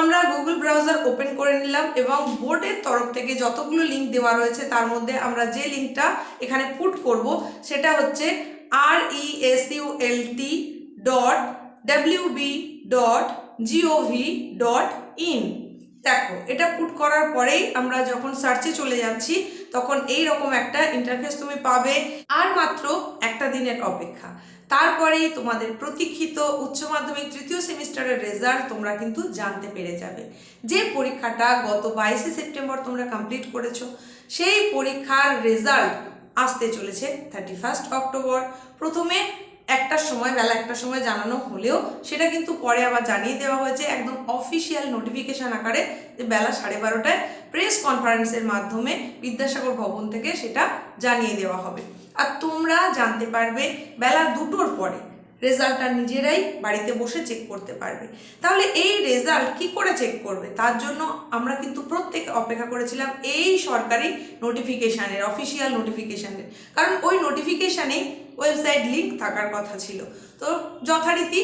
আমরা Google browser open করে নিলাম এবং বোর্ডের তরফ থেকে যতগুলো লিঙ্ক দেওয়া রয়েছে, তার মধ্যে আমরা যে লিঙ্কটা এখানে পুট করব, সেটা হচ্ছে R E S T dot W B dot GOV dot in দেখো, এটা পুট করার পরেই আমরা যখন সার্চে চলে যাচ্ছি, তখন এই রকম একটা ইন্টারফেস তুমি পাবে, আর মাত্র একটা দিনের অপেক্ষা। তারপরেই তোমাদের প্রতীক্ষিত উচ্চ মাধ্যমিক তৃতীয় সেমিস্টারের রেজাল্ট তোমরা কিন্তু জানতে পেরে যাবে। যে পরীক্ষাটা গত বাইশে সেপ্টেম্বর তোমরা কমপ্লিট করেছ, সেই পরীক্ষার রেজাল্ট আসতে চলেছে থার্টি ফার্স্ট অক্টোবর প্রথমে একটার সময়, বেলা একটার সময় জানানো হলেও সেটা কিন্তু পরে আবার জানিয়ে দেওয়া হয়েছে একদম অফিসিয়াল নোটিফিকেশন আকারে যে বেলা সাড়ে বারোটায় প্রেস কনফারেন্সের মাধ্যমে বিদ্যাসাগর ভবন থেকে সেটা জানিয়ে দেওয়া হবে। আর তোমরা জানতে পারবে বেলা দুটোর পরে রেজাল্টটা নিজেরাই বাড়িতে বসে চেক করতে পারবে। তাহলে এই রেজাল্ট কি করে চেক করবে? তার জন্য আমরা কিন্তু প্রত্যেকে অপেক্ষা করেছিলাম এই সরকারি নোটিফিকেশানের অফিসিয়াল নোটিফিকেশানের কারণ ওই নোটিফিকেশানে ওয়েবসাইট লিঙ্ক থাকার কথা ছিল। তো যথারীতি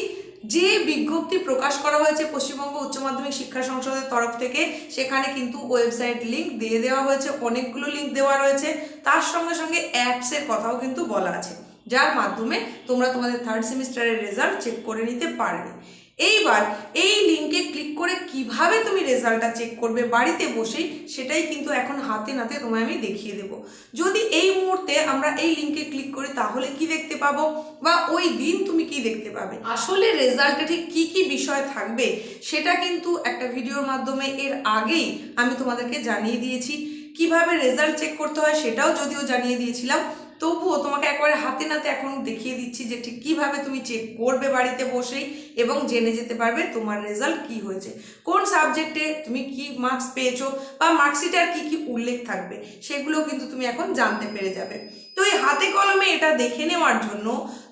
যে বিজ্ঞপ্তি প্রকাশ করা হয়েছে পশ্চিমবঙ্গ উচ্চ মাধ্যমিক শিক্ষা সংসদের তরফ থেকে, সেখানে কিন্তু ওয়েবসাইট লিঙ্ক দিয়ে দেওয়া হয়েছে, অনেকগুলো লিঙ্ক দেওয়া রয়েছে। তার সঙ্গে সঙ্গে অ্যাপসের কথাও কিন্তু বলা আছে, যার মাধ্যমে তোমরা তোমাদের থার্ড সেমিস্টারের রেজাল্ট চেক করে নিতে পারবে। এইবার এই লিঙ্কে ক্লিক করে কীভাবে তুমি রেজাল্টটা চেক করবে বাড়িতে বসেই সেটাই কিন্তু এখন হাতে নাতে তোমায় আমি দেখিয়ে দেব। যদি এই মুহূর্তে আমরা এই লিঙ্কে ক্লিক করি তাহলে কি দেখতে পাবো? বা ওই দিন তুমি কি দেখতে পাবে? আসলে রেজাল্টে ঠিক কি কি বিষয় থাকবে সেটা কিন্তু একটা ভিডিওর মাধ্যমে এর আগেই আমি তোমাদেরকে জানিয়ে দিয়েছি। কীভাবে রেজাল্ট চেক করতে হয় সেটাও যদিও জানিয়ে দিয়েছিলাম। তবুও তোমাকে একবারে হাতে নাতে এখন দেখিয়ে দিচ্ছি যে ঠিক কীভাবে তুমি চেক করবে বাড়িতে বসেই এবং জেনে যেতে পারবে তোমার রেজাল্ট কি হয়েছে। কোন সাবজেক্টে তুমি কি মার্কস পেয়েছ বা মার্কশিটে আর কী কী উল্লেখ থাকবে, সেগুলো কিন্তু তুমি এখন জানতে পেরে যাবে। তো এই হাতে কলমে এটা দেখে নেওয়ার জন্য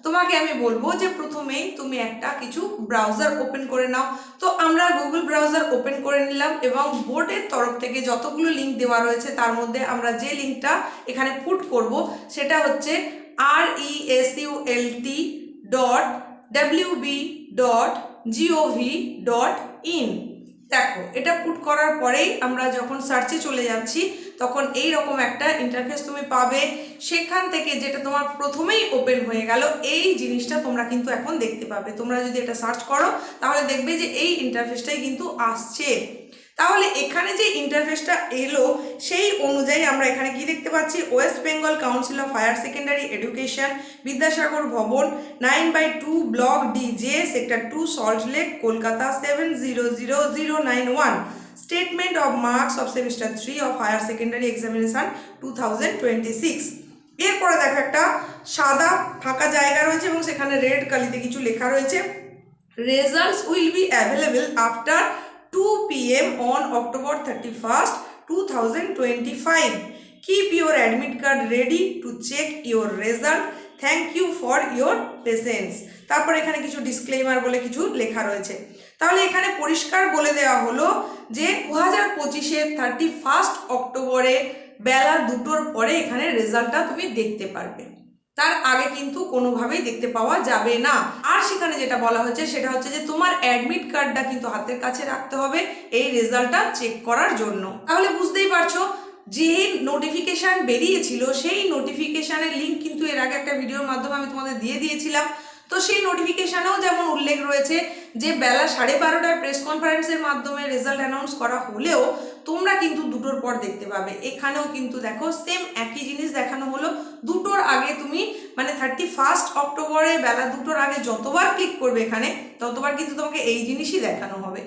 তোমাকে আমি বলব যে প্রথমেই তুমি একটা কিছু ব্রাউজার ওপেন করে নাও। তো আমরা গুগল ব্রাউজার ওপেন করে নিলাম এবং বোর্ডের তরফ থেকে যতগুলো লিঙ্ক দেওয়া রয়েছে তার মধ্যে আমরা যে লিঙ্কটা এখানে পুট করব সেটা হচ্ছে R E S L T dot W B dot GOV dot in দেখো, এটা পুট করার পরেই আমরা যখন সার্চে চলে যাচ্ছি তখন এই রকম একটা ইন্টারফেস তুমি পাবে। সেখান থেকে যেটা তোমার প্রথমেই ওপেন হয়ে গেল, এই জিনিসটা তোমরা কিন্তু এখন দেখতে পাবে। তোমরা যদি এটা সার্চ করো, তাহলে দেখবে যে এই ইন্টারফেসটাই কিন্তু আসছে। তাহলে এখানে যে ইন্টারফেসটা এলো, সেই অনুযায়ী আমরা এখানে কি দেখতে পাচ্ছি? West Bengal council of higher secondary education Vidyasagar Bhavan nine by two block D J sector two Salt Lake Kolkata seven zero zero zero nine one statement of marks of higher secondary examination two thousand twenty six এরপরে দেখো একটা সাদা ফাঁকা জায়গা রয়েছে এবং সেখানে red কালিতে কিছু লেখা রয়েছে। Results will be available after two P M on October thirty first two thousand twenty five keep your admit card ready to check your result thank you for your patience তারপর এখানে কিছু disclaimer বলে কিছু লেখা রয়েছে। তাহলে এখানে পরিষ্কার বলে দেওয়া হলো যে দু হাজার পঁচিশে থার্টি ফার্স্ট অক্টোবরে বেলা দুটোর পরে এখানে রেজাল্টটা তুমি দেখতে পারবে। তার আগে কিন্তু কোনোভাবেই দেখতে পাওয়া যাবে না। আর সেখানে যেটা বলা হচ্ছে সেটা হচ্ছে যে তোমার অ্যাডমিট কার্ডটা কিন্তু হাতের কাছে রাখতে হবে এই রেজাল্টটা চেক করার জন্য। তাহলে বুঝতেই পারছ, যে নোটিফিকেশান বেরিয়েছিল, সেই নোটিফিকেশানের লিঙ্ক কিন্তু এর আগে একটা ভিডিওর মাধ্যমে আমি তোমাদের দিয়ে দিয়েছিলাম। তো সেই নোটিফিকেশানেও যেমন উল্লেখ রয়েছে যে বেলা সাড়ে বারোটায় প্রেস কনফারেন্সের মাধ্যমে রেজাল্ট অ্যানাউন্স করা হলেও তোমরা কিন্তু দুটোর পর দেখতে পাবে। এখানেও কিন্তু দেখো সেম একই জিনিস দেখানো হলো। দুটোর আগে তুমি মানে থার্টি ফার্স্ট অক্টোবরে বেলা দুটোর আগে যতবার ক্লিক করবে এখানে, ততবার কিন্তু তোমাকে এই জিনিসই দেখানো হবে।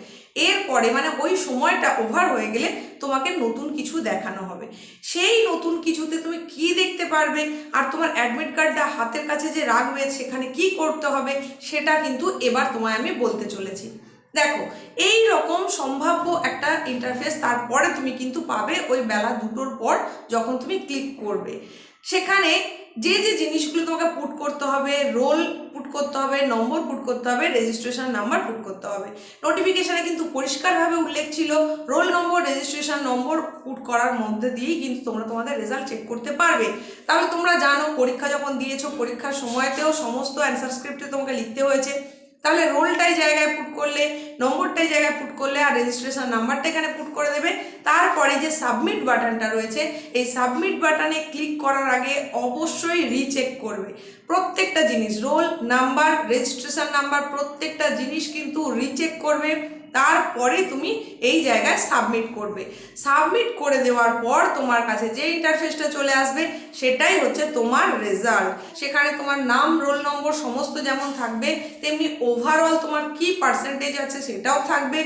এরপরে মানে ওই সময়টা ওভার হয়ে গেলে তোমাকে নতুন কিছু দেখানো হবে। সেই নতুন কিছুতে তুমি কি দেখতে পারবে? আর তোমার অ্যাডমিট কার্ডটা হাতের কাছে যে রাখবে, সেখানে কি করতে হবে, সেটা কিন্তু এবার তোমায় আমি বলতে চলেছি। দেখো এই রকম সম্ভাব্য একটা ইন্টারফেস তারপরে তুমি কিন্তু পাবে ওই বেলা দুটোর পর যখন তুমি ক্লিক করবে। সেখানে যে যে জিনিসগুলো তোমাকে পুট করতে হবে রোল পুট করতে হবে নম্বর পুট করতে হবে রেজিস্ট্রেশন নাম্বার পুট করতে হবে। নোটিফিকেশানে কিন্তু পরিষ্কারভাবে উল্লেখ ছিল roll number registration number put করার মধ্যে দিয়েই কিন্তু তোমরা তোমাদের রেজাল্ট চেক করতে পারবে। তাহলে তোমরা জানো, পরীক্ষা যখন দিয়েছ, পরীক্ষার সময়তেও সমস্ত অ্যান্সার স্ক্রিপ্টে তোমাকে লিখতে হয়েছে। তাহলে রোলটাই জায়গায় পুট করলে, নম্বরটাই জায়গায় পুট করলে আর রেজিস্ট্রেশন নাম্বারটা এখানে পুট করে দেবে। তারপরে যে সাবমিট বাটনটা রয়েছে, এই সাবমিট বাটনে ক্লিক করার আগে অবশ্যই রিচেক করবে। প্রত্যেকটা জিনিস রোল নাম্বার রেজিস্ট্রেশন নাম্বার প্রত্যেকটা জিনিস কিন্তু রিচেক করবে। তারপরে তুমি এই জায়গায় সাবমিট করবে। সাবমিট করে দেওয়ার পর তোমার কাছে যে ইন্টারফেসটা চলে আসবে, সেটাই হচ্ছে তোমার রেজাল্ট সেখানে তোমার নাম রোল নম্বর সমস্ত যেমন থাকবে, তেমনি ওভারঅল তোমার কি পার্সেন্টেজ আছে সেটাও থাকবে।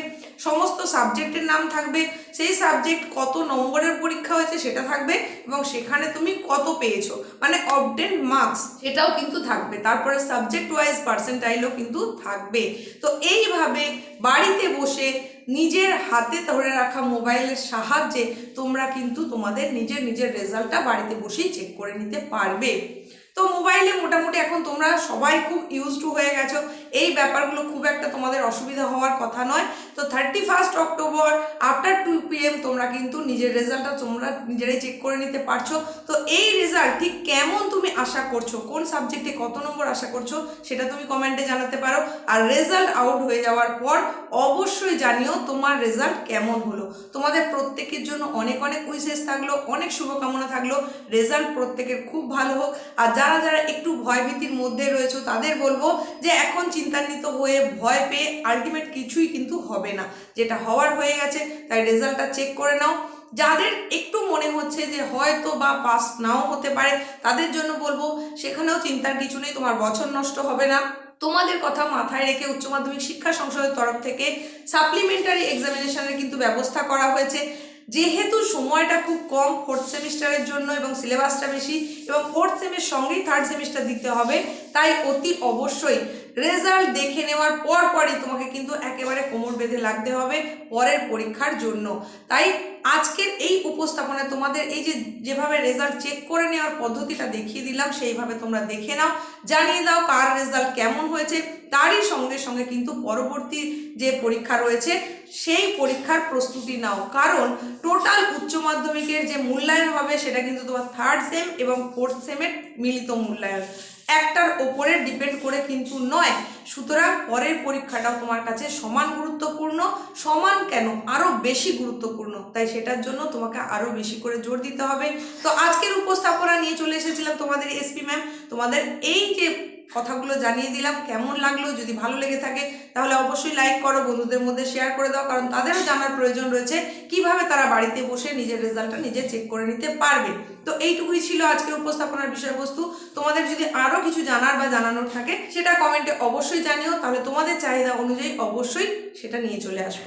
সমস্ত সাবজেক্টের নাম থাকবে, সেই সাবজেক্ট কত নম্বরের পরীক্ষা হয়েছে সেটা থাকবে এবং সেখানে তুমি কত পেয়েছ। মানে অবটেন মার্কস সেটাও কিন্তু থাকবে, তারপরে সাবজেক্ট ওয়াইজ পার্সেন্টাইলও কিন্তু থাকবে। তো এইভাবে বাড়িতে বসে নিজের হাতে ধরে রাখা মোবাইলের সাহায্যে তোমরা কিন্তু তোমাদের নিজের নিজের রেজাল্টটা বাড়িতে বসেই চেক করে নিতে পারবে। তো মোবাইলে মোটামুটি এখন তোমরা সবাই খুব ইউজ টু হয়ে গেছো। এই ব্যাপারগুলো খুব একটা তোমাদের অসুবিধা হওয়ার কথা নয়। তো থার্টি ফার্স্ট অক্টোবর পিএম তোমরা কিন্তু নিজের রেজাল্টটা তোমরা নিজেরাই চেক করে নিতে পারছ। তো এই রেজাল্ট ঠিক কেমন তুমি আশা করছ? কোন সাবজেক্টে কত নম্বর আশা করছ? সেটা তুমি কমেন্টে জানাতে পারো। আর রেজাল্ট আউট হয়ে যাওয়ার পর অবশ্যই জানিও তোমার রেজাল্ট কেমন হলো। তোমাদের প্রত্যেকের জন্য অনেক অনেক উইসেস থাকল, অনেক শুভকামনা থাকল। রেজাল্ট প্রত্যেকের খুব ভালো হোক। আর যারা যারা একটু ভয়ভীতির মধ্যে রয়েছে, তাদের বলব যে এখন চিন্তান্বিত হয়ে ভয় পেয়ে আলটিমেট কিছুই কিন্তু হবে না। যেটা হওয়ার হয়ে গেছে, তাই রেজাল্টটা চেক করে নাও। যাদের একটু মনে হচ্ছে যে হয়তো বা পাস নাও হতে পারে, তাদের জন্য বলব, সেখানেও চিন্তার কিছু নেই, তোমার বছর নষ্ট হবে না। তোমাদের কথা মাথায় রেখে উচ্চ মাধ্যমিক শিক্ষা সংসদের তরফ থেকে সাপ্লিমেন্টারি এক্সামিনেশনের কিন্তু ব্যবস্থা করা হয়েছে। যেহেতু সময়টা খুব কম ফোর্থ সেমিস্টারের জন্য এবং সিলেবাসটা বেশি এবং ফোর্থ সেমের সঙ্গেই থার্ড সেমিস্টার দিতে হবে, তাই অতি অবশ্যই রেজাল্ট দেখে নেওয়ার পর পরই তোমাকে কিন্তু একেবারে কোমর বেঁধে লাগতে হবে পরের পরীক্ষার জন্য। তাই আজকের এই উপস্থাপনায় তোমাদের এই যে যেভাবে রেজাল্ট চেক করে নেওয়ার পদ্ধতিটা দেখিয়ে দিলাম, সেইভাবে তোমরা দেখে নাও, জানিয়ে দাও কার রেজাল্ট কেমন হয়েছে, তারই সঙ্গে সঙ্গে কিন্তু পরবর্তী যে পরীক্ষা রয়েছে, সেই পরীক্ষার প্রস্তুতি নাও। কারণ টোটাল উচ্চ মাধ্যমিকের যে মূল্যায়ন হবে, সেটা কিন্তু তোমার থার্ড সেম এবং ফোর্থ সেমের মিলিত মূল্যায়ন। একটার ওপরে ডিপেন্ড করে কিন্তু নয়। সুতরাং পরের পরীক্ষাটাও তোমার কাছে সমান গুরুত্বপূর্ণ। সমান কেন? আরও বেশি গুরুত্বপূর্ণ। তাই সেটার জন্য তোমাকে আরও বেশি করে জোর দিতে হবে। তো আজকের উপস্থাপনা নিয়ে চলে এসেছিলাম তোমাদের এসপি ম্যাম তোমাদের এই যে কথাগুলো জানিয়ে দিলাম, কেমন লাগল, যদি ভালো লেগে থাকে, তাহলে অবশ্যই লাইক করো, বন্ধুদের মধ্যে শেয়ার করে দাও, কারণ তাদেরও জানার প্রয়োজন রয়েছে কীভাবে তারা বাড়িতে বসে নিজের রেজাল্টটা নিজে চেক করে নিতে পারবে। তো এইটুকুই ছিল আজকের উপস্থাপনার বিষয়বস্তু। তোমাদের যদি আরও কিছু জানার বা জানানোর থাকে, সেটা কমেন্টে অবশ্যই জানিও, তাহলে তোমাদের চাহিদা অনুযায়ী অবশ্যই সেটা নিয়ে চলে আসব।